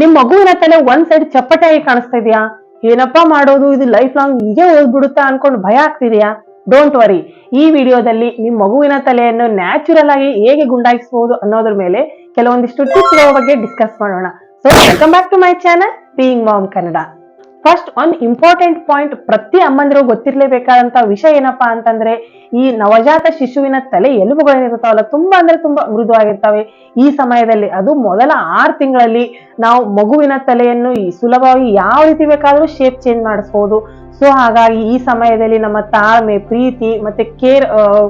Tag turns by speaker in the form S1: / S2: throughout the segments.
S1: ನಿಮ್ ಮಗುವಿನ ತಲೆ ಒಂದ್ ಸೈಡ್ ಚಪ್ಪಟಾಗಿ ಕಾಣಿಸ್ತಾ ಇದೆಯಾ? ಏನಪ್ಪಾ ಮಾಡೋದು? ಇದು ಲೈಫ್ ಲಾಂಗ್ ಹೀಗೆ ಓದ್ಬಿಡುತ್ತಾ ಅನ್ಕೊಂಡು ಭಯ ಆಗ್ತಿದೆಯಾ? ಡೋಂಟ್ ವರಿ ಈ ವಿಡಿಯೋದಲ್ಲಿ ನಿಮ್ ಮಗುವಿನ ತಲೆಯನ್ನು ನ್ಯಾಚುರಲ್ ಆಗಿ ಹೇಗೆ ಗುಂಡಾಯಿಸಬಹುದು ಅನ್ನೋದ್ರ ಮೇಲೆ ಕೆಲವೊಂದಿಷ್ಟು ಟಿಪ್ಸ್ ಬಗ್ಗೆ ಡಿಸ್ಕಸ್ ಮಾಡೋಣ. So welcome back to my channel being mom Kannada first one important point ಪ್ರತಿ ಅಮ್ಮಂದಿರು ಗೊತ್ತಿರ್ಲೇಬೇಕಾದಂತ ವಿಷಯ ಏನಪ್ಪಾ ಅಂತಂದ್ರೆ, ಈ ನವಜಾತ ಶಿಶುವಿನ ತಲೆ ಎಲುಬುಗಳೇನಿರ್ತಾವಲ್ಲ ತುಂಬಾ ಅಂದ್ರೆ ತುಂಬಾ ಮೃದುವಾಗಿರ್ತವೆ. ಈ ಸಮಯದಲ್ಲಿ, ಅದು ಮೊದಲ ಆರು ತಿಂಗಳಲ್ಲಿ ನಾವು ಮಗುವಿನ ತಲೆಯನ್ನು ಸುಲಭವಾಗಿ ಯಾವ ರೀತಿ ಬೇಕಾದ್ರೂ ಶೇಪ್ ಚೇಂಜ್ ಮಾಡಿಸ್ಬೋದು. ಸೊ ಹಾಗಾಗಿ ಈ ಸಮಯದಲ್ಲಿ ನಮ್ಮ ತಾಳ್ಮೆ, ಪ್ರೀತಿ ಮತ್ತೆ ಕೇರ್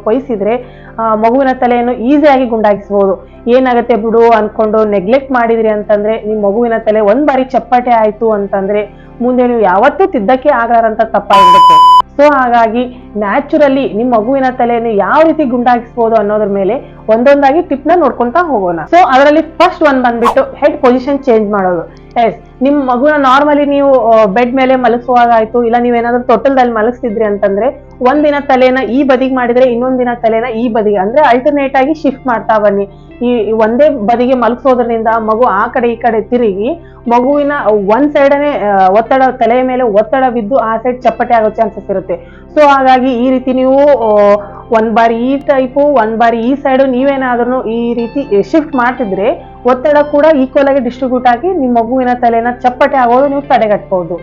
S1: ವಹಿಸಿದ್ರೆ ಮಗುವಿನ ತಲೆಯನ್ನು ಈಸಿಯಾಗಿ ಗುಂಡಾಗಿಸ್ಬೋದು. ಏನಾಗುತ್ತೆ ಬಿಡು ಅನ್ಕೊಂಡು ನೆಗ್ಲೆಕ್ಟ್ ಮಾಡಿದ್ರಿ ಅಂತಂದ್ರೆ, ನಿಮ್ ಮಗುವಿನ ತಲೆ ಒಂದ್ ಬಾರಿ ಚಪ್ಪಟೆ ಆಯ್ತು ಅಂತಂದ್ರೆ ಮುಂದೆ ನೀವು ಯಾವತ್ತೂ ತಿದ್ದಕ್ಕೆ ಆಗಲಾರಂತ ತಪ್ಪಾಗಿರುತ್ತೆ. ಸೊ ಹಾಗಾಗಿ ನ್ಯಾಚುರಲಿ ನಿಮ್ ಮಗುವಿನ ತಲೆಯನ್ನು ಯಾವ ರೀತಿ ಗುಂಡಾಗಿಸ್ಬೋದು ಅನ್ನೋದ್ರ ಮೇಲೆ ಒಂದೊಂದಾಗಿ ಟಿಪ್ನ ನೋಡ್ಕೊಂತಾ ಹೋಗೋಣ. ಸೊ ಅದರಲ್ಲಿ ಫಸ್ಟ್ ಒಂದ್ ಬಂದ್ಬಿಟ್ಟು ಹೆಡ್ ಪೊಸಿಷನ್ ಚೇಂಜ್ ಮಾಡೋದು. ಎಸ್ ನಿಮ್ ಮಗುನ ನಾರ್ಮಲಿ ನೀವು ಬೆಡ್ ಮೇಲೆ ಮಲಗಿಸುವಾಗ ಆಯ್ತು ಇಲ್ಲ ನೀವೇನಾದ್ರೂ ತೊಟ್ಟಲ್ದಲ್ಲಿ ಮಲಗಿಸಿದ್ರಿ ಅಂತಂದ್ರೆ ಒಂದಿನ ತಲೆನ ಈ ಬದಿಗೆ ಮಾಡಿದ್ರೆ ಇನ್ನೊಂದಿನ ದಿನ ತಲೆನ ಈ ಬದಿಗೆ, ಅಂದ್ರೆ ಅಲ್ಟರ್ನೇಟ್ ಆಗಿ ಶಿಫ್ಟ್ ಮಾಡ್ತಾ ಬನ್ನಿ. ಈ ಒಂದೇ ಬದಿಗೆ ಮಲಗಿಸೋದ್ರಿಂದ ಮಗು ಆ ಕಡೆ ಈ ಕಡೆ ತಿರುಗಿ, ಮಗುವಿನ ಒಂದ್ ಸೈಡನೆ ಒತ್ತಡ, ತಲೆಯ ಮೇಲೆ ಒತ್ತಡ ಬಿದ್ದು ಆ ಸೈಡ್ ಚಪ್ಪಟೆ ಆಗೋ ಚಾನ್ಸಸ್ ಇರುತ್ತೆ. ಸೊ ಹಾಗಾಗಿ ಈ ರೀತಿ ನೀವು ಒಂದ್ ಬಾರಿ ಈ ಟೈಪು ಒಂದ್ ಬಾರಿ ಈ ಸೈಡು ನೀವೇನಾದ್ರೂ ಈ ರೀತಿ ಶಿಫ್ಟ್ ಮಾಡ್ತಿದ್ರೆ ಒತ್ತಡ ಕೂಡ ಈಕ್ವಲ್ ಆಗಿ ಡಿಸ್ಟ್ರಿಬ್ಯೂಟ್ ಆಗಿ ನಿಮ್ಮ ಮಗುವಿನ ತಲೆನ ಚಪ್ಪಟೆ ಆಗೋದು ನೀವು ತಡೆಗಟ್ಬಹುದು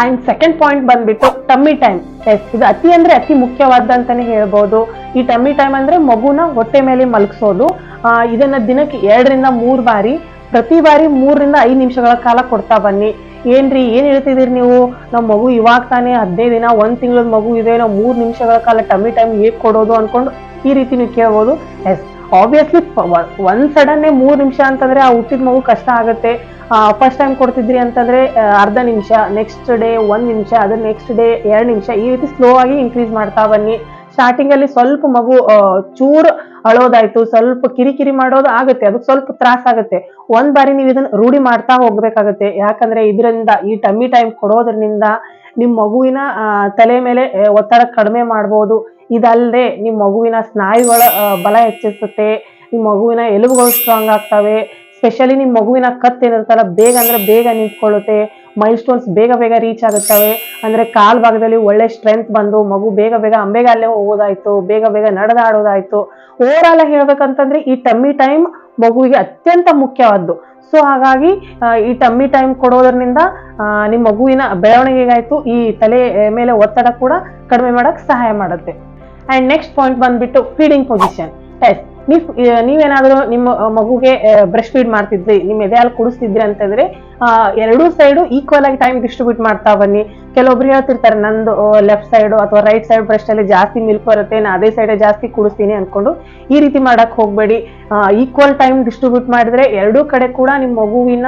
S1: ಅಂಡ್ ಸೆಕೆಂಡ್ ಪಾಯಿಂಟ್ ಬಂದ್ಬಿಟ್ಟು ಟಮ್ಮಿ ಟೈಮ್ ಎಸ್ ಇದು ಅತಿ ಅಂದ್ರೆ ಅತಿ ಮುಖ್ಯವಾದಂತಾನೆ ಹೇಳ್ಬೋದು. ಈ ಟಮ್ಮಿ ಟೈಮ್ ಅಂದ್ರೆ ಮಗುನ ಹೊಟ್ಟೆ ಮೇಲೆ ಮಲಗಿಸೋದು. ಇದನ್ನ ದಿನಕ್ಕೆ ಎರಡರಿಂದ ಮೂರು ಬಾರಿ, ಪ್ರತಿ ಬಾರಿ ಮೂರರಿಂದ ಐದು ನಿಮಿಷಗಳ ಕಾಲ ಕೊಡ್ತಾ ಬನ್ನಿ. ಏನ್ರಿ, ಏನ್ ಹೇಳ್ತಿದ್ದೀರಿ ನೀವು? ನಮ್ಮ ಮಗು ಇವಾಗ ತಾನೇ ಹದಿನೈದು ದಿನ, ಒಂದ್ ತಿಂಗಳ ಮಗು ಇದೆ, ನಾವು ಮೂರು ನಿಮಿಷಗಳ ಕಾಲ ಟಮ್ಮಿ ಟೈಮ್ ಹೇಗ್ ಕೊಡೋದು ಅನ್ಕೊಂಡು ಈ ರೀತಿ ನೀವು ಕೇಳ್ಬೋದು. ಎಸ್ ಆಬ್ವಿಯಸ್ಲಿ ಒಂದ್ ಸಡನ್ನೇ ಮೂರ್ ನಿಮಿಷ ಅಂತಂದ್ರೆ ಆ ಹುಟ್ಟಿದ ಮಗು ಕಷ್ಟ ಆಗುತ್ತೆ. ಫಸ್ಟ್ ಟೈಮ್ ಕೊಡ್ತಿದ್ರಿ ಅಂತಂದ್ರೆ ಅರ್ಧ ನಿಮಿಷ ನೆಕ್ಸ್ಟ್ ಡೇ ಒಂದ್ ನಿಮಿಷ, ಅದ್ರ ನೆಕ್ಸ್ಟ್ ಡೇ ಎರಡ್ ನಿಮಿಷ, ಈ ರೀತಿ ಸ್ಲೋ ಆಗಿ ಇನ್ಕ್ರೀಸ್ ಮಾಡ್ತಾ ಬನ್ನಿ. ಸ್ಟಾರ್ಟಿಂಗ್ ಅಲ್ಲಿ ಸ್ವಲ್ಪ ಮಗು ಚೂರ್ ಅಳೋದಾಯ್ತು, ಸ್ವಲ್ಪ ಕಿರಿಕಿರಿ ಮಾಡೋದು ಆಗುತ್ತೆ, ಅದಕ್ಕೆ ಸ್ವಲ್ಪ ತ್ರಾಸ ಆಗುತ್ತೆ. ಒಂದ್ ಬಾರಿ ನೀವು ಇದನ್ನ ರೂಢಿ ಮಾಡ್ತಾ ಹೋಗ್ಬೇಕಾಗತ್ತೆ. ಯಾಕಂದ್ರೆ ಇದರಿಂದ, ಈ ಟಮ್ಮಿ ಟೈಮ್ ಕೊಡೋದ್ರಿಂದ ನಿಮ್ ಮಗುವಿನ ತಲೆ ಮೇಲೆ ಒತ್ತಡ ಕಡಿಮೆ ಮಾಡ್ಬೋದು. ಇದಲ್ಲದೆ ನಿಮ್ಮ ಮಗುವಿನ ಸ್ನಾಯುಗಳ ಬಲ ಹೆಚ್ಚಿಸುತ್ತೆ. ನಿಮ್ಮ ಮಗುವಿನ ಎಲುಬುಗಳು ಸ್ಟ್ರಾಂಗ್ ಆಗ್ತವೆ. ಸ್ಪೆಷಲಿ ನಿಮ್ಮ ಮಗುವಿನ ಕತ್ ಏನಿರುತ್ತಲ್ಲ, ಬೇಗ ಅಂದರೆ ಬೇಗ ನಿಂತ್ಕೊಳ್ಳುತ್ತೆ. ಮೈಲ್ ಸ್ಟೋನ್ಸ್ ಬೇಗ ಬೇಗ ರೀಚ್ ಆಗುತ್ತವೆ. ಅಂದ್ರೆ ಕಾಲ್ ಭಾಗದಲ್ಲಿ ಒಳ್ಳೆ ಸ್ಟ್ರೆಂತ್ ಬಂದು, ಮಗು ಬೇಗ ಬೇಗ ಅಂಬೆಗಾಲೇ ಹೋಗೋದಾಯ್ತು, ಬೇಗ ಬೇಗ ನಡೆದಾಡೋದಾಯ್ತು. ಓವರ್ ಆಲ್ ಹೇಳ್ಬೇಕಂತಂದ್ರೆ, ಈ ಟಮ್ಮಿ ಟೈಮ್ ಮಗುವಿಗೆ ಅತ್ಯಂತ ಮುಖ್ಯವಾದ್ದು. ಸೊ ಹಾಗಾಗಿ ಈ ಟಮ್ಮಿ ಟೈಮ್ ಕೊಡೋದ್ರಿಂದ ನಿಮ್ಮ ಮಗುವಿನ ಬೆಳವಣಿಗೆಗಾಯ್ತು ಈ ತಲೆ ಮೇಲೆ ಒತ್ತಡ ಕೂಡ ಕಡಿಮೆ ಮಾಡಕ್ ಸಹಾಯ ಮಾಡುತ್ತೆ. ಅಂಡ್ ನೆಕ್ಸ್ಟ್ ಪಾಯಿಂಟ್ ಬಂದ್ಬಿಟ್ಟು ಫೀಡಿಂಗ್ ಪೊಸಿಷನ್ ಎಸ್ ನೀವ್ ನೀವೇನಾದ್ರೂ ನಿಮ್ಮ ಮಗುಗೆ ಬ್ರೆಸ್ಟ್ ಫೀಡ್ ಮಾಡ್ತಿದ್ರಿ, ನಿಮ್ಮ ಎದೆ ಹಾಲು ಕುಡಿಸ್ತಿದ್ರಿ ಅಂತಂದ್ರೆ ಎರಡೂ ಸೈಡು ಈಕ್ವಲ್ ಆಗಿ ಟೈಮ್ ಡಿಸ್ಟ್ರಿಬ್ಯೂಟ್ ಮಾಡ್ತಾ ಬನ್ನಿ. ಕೆಲವೊಬ್ರು ಹೇಳ್ತಿರ್ತಾರೆ, ನಂದು ಲೆಫ್ಟ್ ಸೈಡ್ ಅಥವಾ ರೈಟ್ ಸೈಡ್ ಬ್ರೆಸ್ಟ್ ಅಲ್ಲಿ ಜಾಸ್ತಿ ಮಿಲ್ಕ್ ಬರುತ್ತೆ, ನಾ ಅದೇ ಸೈಡ್ ಜಾಸ್ತಿ ಕುಡಿಸ್ತೀನಿ ಅನ್ಕೊಂಡು ಈ ರೀತಿ ಮಾಡಕ್ ಹೋಗ್ಬೇಡಿ. ಈಕ್ವಲ್ ಟೈಮ್ ಡಿಸ್ಟ್ರಿಬ್ಯೂಟ್ ಮಾಡಿದ್ರೆ ಎರಡೂ ಕಡೆ ಕೂಡ ನಿಮ್ಮ ಮಗುವಿನ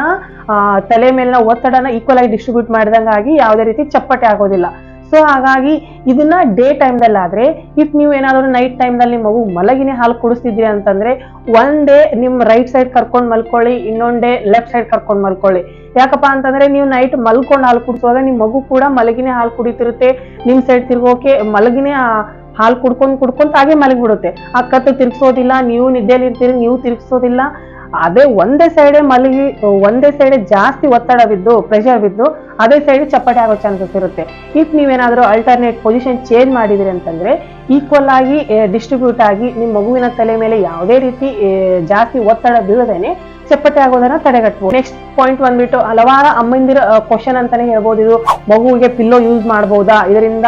S1: ತಲೆ ಮೇಲಿನ ಒತ್ತಡನ ಈಕ್ವಲ್ ಆಗಿ ಡಿಸ್ಟ್ರಿಬ್ಯೂಟ್ ಮಾಡಿದಂಗಾಗಿ ಯಾವುದೇ ರೀತಿ ಚಪ್ಪಟೆ ಆಗೋದಿಲ್ಲ. ಸೊ ಹಾಗಾಗಿ ಇದನ್ನ ಡೇ ಟೈಮ್ದಲ್ಲಿ ಆದ್ರೆ ಇಫ್ ನೀವು ಏನಾದರೂ ನೈಟ್ ಟೈಮ್ದಲ್ಲಿ ನಿಮ್ಮ ಮಗು ಮಲಗಿನೇ ಹಾಲು ಕುಡಿಸ್ತಿದ್ರಿ ಅಂತಂದ್ರೆ ಒನ್ ಡೇ ನಿಮ್ ರೈಟ್ ಸೈಡ್ ಕರ್ಕೊಂಡು ಮಲ್ಕೊಳ್ಳಿ, ಇನ್ನೊಂದ್ ಡೇ ಲೆಫ್ಟ್ ಸೈಡ್ ಕರ್ಕೊಂಡ್ ಮಲ್ಕೊಳ್ಳಿ. ಯಾಕಪ್ಪ ಅಂತಂದ್ರೆ ನೀವು ನೈಟ್ ಮಲ್ಕೊಂಡು ಹಾಲು ಕುಡಿಸುವಾಗ ನಿಮ್ ಮಗು ಕೂಡ ಮಲಗಿನೇ ಹಾಲು ಕುಡಿತಿರುತ್ತೆ. ನಿಮ್ ಸೈಡ್ ತಿರ್ಗೋಕೆ ಮಲಗಿನೇ ಹಾಲು ಕುಡ್ಕೊಂಡು ಕುಡ್ಕೊಂತ ಹಾಗೆ ಮಲಗಿಬಿಡುತ್ತೆ. ಆ ಕತ್ತು ತಿರ್ಗಿಸೋದಿಲ್ಲ, ನೀವು ನಿದ್ದೆಯಲ್ಲಿ ಇರ್ತೀರಿ, ನೀವು ತಿರ್ಗಿಸೋದಿಲ್ಲ. ಅದೇ ಒಂದೇ ಸೈಡೆ ಮಲಗಿ, ಒಂದೇ ಸೈಡೆ ಜಾಸ್ತಿ ಒತ್ತಡ ಬಿದ್ದು ಪ್ರೆಷರ್ ಬಿದ್ದು, ಅದೇ ಸೈಡ್ ಚಪ್ಪಟೆ ಆಗೋ ಚಾನ್ಸಸ್ ಇರುತ್ತೆ. ಇಫ್ ನೀವೇನಾದ್ರೂ ಅಲ್ಟರ್ನೇಟ್ ಪೊಸಿಷನ್ ಚೇಂಜ್ ಮಾಡಿದಿರಿ ಅಂತಂದ್ರೆ ಈಕ್ವಲ್ ಆಗಿ ಡಿಸ್ಟ್ರಿಬ್ಯೂಟ್ ಆಗಿ ನಿಮ್ಮ ಮಗುವಿನ ತಲೆ ಮೇಲೆ ಯಾವುದೇ ರೀತಿ ಜಾಸ್ತಿ ಒತ್ತಡ ಬೀಳದೇನೆ ಚಪ್ಪಟೆ ಆಗೋದನ್ನ ತಡೆಗಟ್ಟಬಹುದು ನೆಕ್ಸ್ಟ್ ಪಾಯಿಂಟ್ ಬಂದ್ಬಿಟ್ಟು ಹಲವಾರು ಅಮ್ಮಂದಿರ ಕ್ವಶನ್ ಅಂತಾನೆ ಹೇಳ್ಬೋದು. ಇದು ಮಗುವಿಗೆ ಪಿಲ್ಲೋ ಯೂಸ್ ಮಾಡಬಹುದಾ ಇದರಿಂದ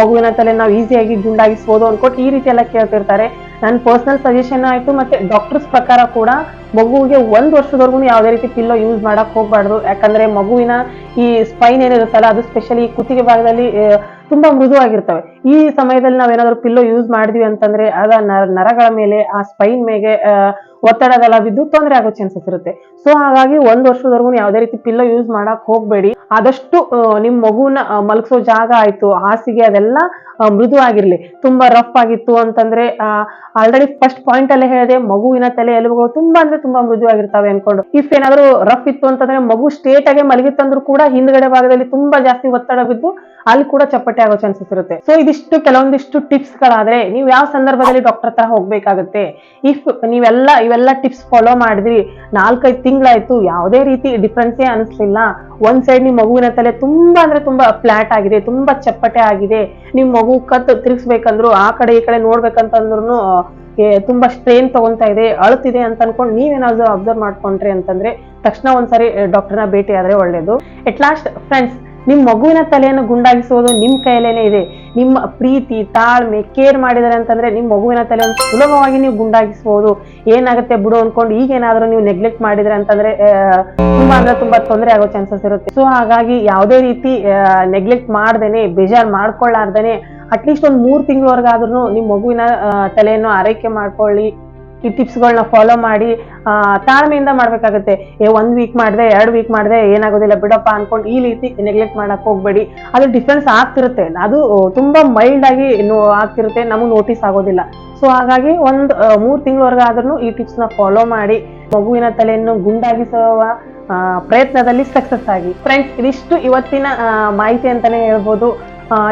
S1: ಮಗುವಿನ ತಲೆ ನಾವು ಈಸಿಯಾಗಿ ಗುಂಡಾಗಿಸ್ಬೋದು ಅನ್ಕೊಟ್ಟು ಈ ರೀತಿ ಎಲ್ಲ ಕೇಳ್ತಿರ್ತಾರೆ. ನನ್ನ ಪರ್ಸನಲ್ ಸಜೆಷನ್ ಆಯ್ತು ಮತ್ತೆ ಡಾಕ್ಟರ್ಸ್ ಪ್ರಕಾರ ಕೂಡ ಮಗುವಿಗೆ ಒಂದ್ ವರ್ಷದವರೆಗೂ ಯಾವುದೇ ರೀತಿ ಪಿಲ್ಲೋ ಯೂಸ್ ಮಾಡಕ್ ಹೋಗ್ಬಾರ್ದು. ಯಾಕಂದ್ರೆ ಮಗುವಿನ ಈ ಸ್ಪೈನ್ ಏನಿರುತ್ತಲ್ಲ, ಅದು ಸ್ಪೆಷಲಿ ಕುತ್ತಿಗೆ ಭಾಗದಲ್ಲಿ ತುಂಬಾ ಮೃದುವಾಗಿರ್ತವೆ. ಈ ಸಮಯದಲ್ಲಿ ನಾವೇನಾದ್ರೂ ಪಿಲ್ಲೋ ಯೂಸ್ ಮಾಡಿದ್ವಿ ಅಂತಂದ್ರೆ ಅದ ನರ- ನರಗಳ ಮೇಲೆ, ಆ ಸ್ಪೈನ್ ಮೇಲೆ ಒತ್ತಡದೆಲ್ಲ ಬಿದ್ದು ತೊಂದರೆ ಆಗೋ ಚಾನ್ಸಸ್ ಇರುತ್ತೆ. ಸೊ ಹಾಗಾಗಿ ಒಂದ್ ವರ್ಷದವರೆಗೂ ಯಾವುದೇ ರೀತಿ ಪಿಲ್ಲೋ ಯೂಸ್ ಮಾಡಕ್ ಹೋಗ್ಬೇಡಿ. ಆದಷ್ಟು ನಿಮ್ ಮಗುನ ಮಲಗಿಸೋ ಜಾಗ ಆಯ್ತು, ಹಾಸಿಗೆ ಅದೆಲ್ಲ ಮೃದು ಆಗಿರ್ಲಿ ತುಂಬಾ ರಫ್ ಆಗಿತ್ತು ಅಂತಂದ್ರೆ ಆಲ್ರೆಡಿ ಫಸ್ಟ್ ಪಾಯಿಂಟ್ ಅಲ್ಲೇ ಹೇಳಿದೆ, ಮಗುವಿನ ತಲೆ ಎಲುಬುಗಳು ತುಂಬಾ ಅಂದ್ರೆ ತುಂಬಾ ಮೃದುವಾಗಿರ್ತವೆ ಅನ್ಕೊಂಡು. ಇಫ್ ಏನಾದ್ರು ರಫ್ ಇತ್ತು ಅಂತಂದ್ರೆ ಮಗು ಸ್ಟೇಟ್ ಆಗಿ ಮಲಗಿತ್ತಂದ್ರೂ ಕೂಡ ಹಿಂದ್ಗಡೆ ಭಾಗದಲ್ಲಿ ತುಂಬಾ ಜಾಸ್ತಿ ಒತ್ತಡ ಬಿದ್ದು ಅಲ್ಲಿ ಕೂಡ ಚಪ್ಪಟೆ ಆಗೋ ಚಾನ್ಸಸ್ ಇರುತ್ತೆ. ಸೊ ಇದಿಷ್ಟು ಕೆಲವೊಂದಿಷ್ಟು ಟಿಪ್ಸ್ ಗಳಾದ್ರೆ, ನೀವು ಯಾವ ಸಂದರ್ಭದಲ್ಲಿ ಡಾಕ್ಟರ್ ಹತ್ರ ಹೋಗ್ಬೇಕಾಗುತ್ತೆ? ಇಫ್ ನೀವೆಲ್ಲ ಇವೆಲ್ಲ ಟಿಪ್ಸ್ ಫಾಲೋ ಮಾಡಿದ್ರಿ ನಾಲ್ಕೈದು ತಿಂಗಳಾಯ್ತು, ಯಾವುದೇ ರೀತಿ ಡಿಫ್ರೆನ್ಸೇ ಅನಿಸ್ಲಿಲ್ಲ. ಒಂದ್ ಸೈಡ್ ನಿಮ್ ಮಗುವಿನ ತಲೆ ತುಂಬಾ ಅಂದ್ರೆ ತುಂಬಾ ಫ್ಲಾಟ್ ಆಗಿದೆ, ತುಂಬಾ ಚಪ್ಪಟೆ ಆಗಿದೆ. ನಿಮ್ ಮಗು ಕತ್ ತಿರ್ಗಿಸ್ಬೇಕಂದ್ರು, ಆ ಕಡೆ ಈ ಕಡೆ ನೋಡ್ಬೇಕಂತಂದ್ರು ತುಂಬಾ ಸ್ಟ್ರೇನ್ ತಗೊಂತಾ ಇದೆ, ಅಳ್ತಿದೆ ಅಂತ ಅನ್ಕೊಂಡು ನೀವೇನಾದ್ರು ಅಬ್ಸರ್ವ್ ಮಾಡ್ಕೊಂಡ್ರಿ ಅಂತಂದ್ರೆ, ತಕ್ಷಣ ಒಂದ್ಸರಿ ಡಾಕ್ಟರ್ನ ಭೇಟಿ ಆದ್ರೆ ಒಳ್ಳೇದು. ಎಟ್ ಲಾಸ್ಟ್ ಫ್ರೆಂಡ್ಸ್ ನಿಮ್ ಮಗುವಿನ ತಲೆಯನ್ನು ಗುಂಡಾಗಿಸೋದು ನಿಮ್ ಕೈಯಲ್ಲೇನೆ ಇದೆ. ನಿಮ್ಮ ಪ್ರೀತಿ, ತಾಳ್ಮೆ ಕೇರ್ ಮಾಡಿದರೆ ಅಂತಂದ್ರೆ ನಿಮ್ ಮಗುವಿನ ತಲೆಯನ್ನು ಸುಲಭವಾಗಿ ನೀವು ಗುಂಡಾಗಿಸಬಹುದು ಏನಾಗುತ್ತೆ ಬಿಡು ಅನ್ಕೊಂಡು ಈಗ ಏನಾದ್ರೂ ನೀವು ನೆಗ್ಲೆಕ್ಟ್ ಮಾಡಿದ್ರೆ ಅಂತಂದ್ರೆ ತುಂಬಾ ಅಂದ್ರೆ ತುಂಬಾ ತೊಂದರೆ ಆಗೋ ಚಾನ್ಸಸ್ ಇರುತ್ತೆ. ಸೊ ಹಾಗಾಗಿ ಯಾವುದೇ ರೀತಿ ನೆಗ್ಲೆಕ್ಟ್ ಮಾಡ್ದೇನೆ, ಬೇಜಾರ್ ಮಾಡ್ಕೊಳ್ಳಾರ್ದೇನೆ ಅಟ್ಲೀಸ್ಟ್ ಒಂದ್ ಮೂರ್ ತಿಂಗಳವರೆಗಾದ್ರೂ ನಿಮ್ ಮಗುವಿನ ತಲೆಯನ್ನು ಆರೈಕೆ ಮಾಡ್ಕೊಳ್ಳಿ. ಈ ಟಿಪ್ಸ್ಗಳನ್ನ ಫಾಲೋ ಮಾಡಿ ತಾಳ್ಮೆಯಿಂದ ಮಾಡಬೇಕಾಗುತ್ತೆ. ಏ, ಒಂದ್ ವೀಕ್ ಮಾಡಿದೆ, ಎರಡು ವೀಕ್ ಮಾಡಿದೆ, ಏನಾಗೋದಿಲ್ಲ, ಬಿಡಪ್ಪ ಅನ್ಕೊಂಡು ಈ ರೀತಿ ನೆಗ್ಲೆಕ್ಟ್ ಮಾಡಕ್ ಹೋಗ್ಬೇಡಿ. ಅದು ಡಿಫ್ರೆನ್ಸ್ ಆಗ್ತಿರುತ್ತೆ. ಅದು ತುಂಬಾ ಮೈಲ್ಡ್ ಆಗಿ ಆಗ್ತಿರುತ್ತೆ. ನಮಗೆ ನೋಟಿಸ್ ಆಗೋದಿಲ್ಲ. ಸೊ ಹಾಗಾಗಿ ಒಂದ್ ಮೂರು ತಿಂಗಳವರೆಗಾದ್ರೂ ಈ ಟಿಪ್ಸ್ನ ಫಾಲೋ ಮಾಡಿ. ಮಗುವಿನ ತಲೆಯನ್ನು ಗುಂಡಾಗಿಸುವ ಪ್ರಯತ್ನದಲ್ಲಿ ಸಕ್ಸಸ್ ಆಗಿ. ಫ್ರೆಂಡ್ಸ್ ಇದಿಷ್ಟು ಇವತ್ತಿನ ಮಾಹಿತಿ ಅಂತಾನೆ ಹೇಳ್ಬೋದು.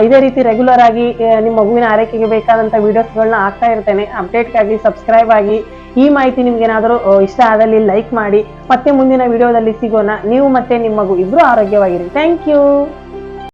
S1: ಇದೇ ರೀತಿ ರೆಗ್ಯುಲರ್ ಆಗಿ ನಿಮ್ಮ ಮಗುವಿನ ಆರೈಕೆಗೆ ಬೇಕಾದಂಥ ವಿಡಿಯೋಸ್ಗಳನ್ನ ಹಾಕ್ತಾ ಇರ್ತೇನೆ. ಅಪ್ಡೇಟ್ಗಾಗಿ ಸಬ್ಸ್ಕ್ರೈಬ್ ಆಗಿ, ಈ ಮಾಹಿತಿ ನಿಮ್ಗೇನಾದರೂ ಇಷ್ಟ ಆದಲ್ಲಿ ಲೈಕ್ ಮಾಡಿ, ಮತ್ತೆ ಮುಂದಿನ ವಿಡಿಯೋದಲ್ಲಿ ಸಿಗೋಣ. ನೀವು ಮತ್ತೆ ನಿಮ್ಮ ಮಗು ಇಬ್ರು ಆರೋಗ್ಯವಾಗಿರಿ. Thank you